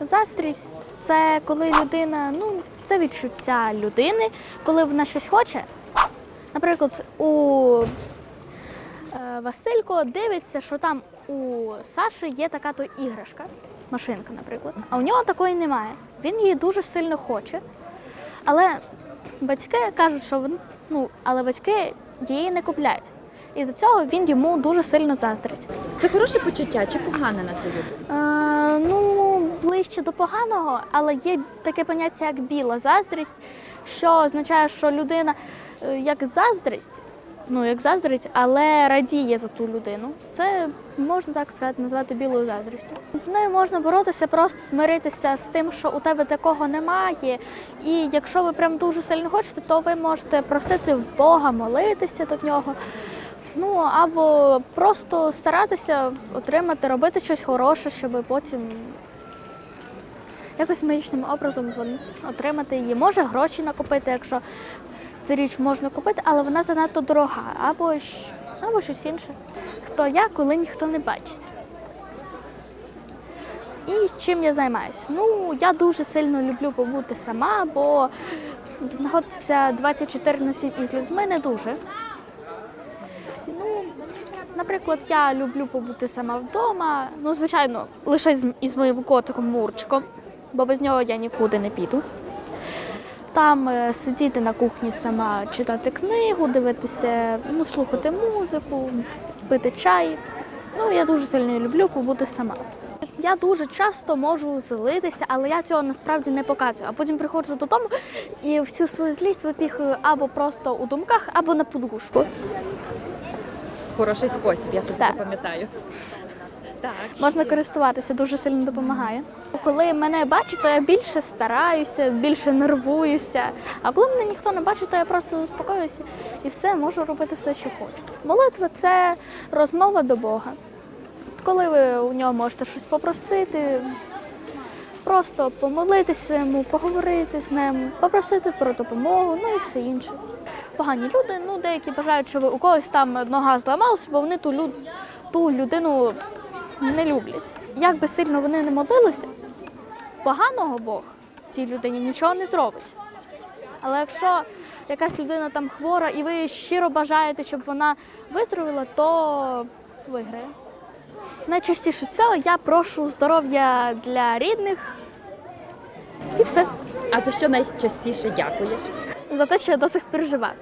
Заздрість це коли людина, ну, це відчуття людини, коли вона щось хоче. Наприклад, у е, Василько дивиться, що там у Саші є така то іграшка, машинка, наприклад, а у нього такої немає. Він її дуже сильно хоче. Але батьки кажуть, що він, ну, але батьки її не купляють. І за цього він йому дуже сильно заздрить. Це хороше почуття чи погане на твою думку? Е, ну, ближче до поганого, але є таке поняття, як біла заздрість, що означає, що людина е, як заздрість, ну як заздрить, але радіє за ту людину. Це можна так сказати, назвати білою заздрістю. З нею можна боротися, просто змиритися з тим, що у тебе такого немає. І якщо ви прям дуже сильно хочете, то ви можете просити в Бога, молитися до нього. Ну або просто старатися отримати, робити щось хороше, щоб потім якось магічним образом отримати її. Може гроші накопити, якщо цю річ можна купити, але вона занадто дорога, або, або щось інше. Хто я, коли ніхто не бачить. І чим я займаюся? Ну, я дуже сильно люблю побути сама, бо знаходитися 24 на 7 із людьми не дуже. Ну, наприклад, я люблю побути сама вдома. Ну, звичайно, лише із моїм котиком Мурчиком, бо без нього я нікуди не піду. Там е, сидіти на кухні сама, читати книгу, дивитися, ну, слухати музику, пити чай. Ну, я дуже сильно люблю побути сама. Я дуже часто можу злитися, але я цього насправді не показую. А потім приходжу додому і всю свою злість випіхую або просто у думках, або на подушку. Хороший спосіб, я собі Так. Можна користуватися, дуже сильно допомагає. Коли мене бачить, то я більше стараюся, більше нервуюся. А коли мене ніхто не бачить, то я просто заспокоююся і все, можу робити все, що хочу. Молитва це розмова до Бога. Коли ви у нього можете щось попросити, просто помолитися йому, поговорити з ним, попросити про допомогу, ну і все інше. Погані люди, ну деякі бажають, що у когось там нога зламалася, бо вони ту, люд, ту людину не люблять. Як би сильно вони не молилися, поганого Бог цій людині нічого не зробить. Але якщо якась людина там хвора і ви щиро бажаєте, щоб вона витравила, то виграє. Найчастіше всього я прошу здоров'я для рідних і все. А за що найчастіше дякуєш? За те, що я до сих пір жива.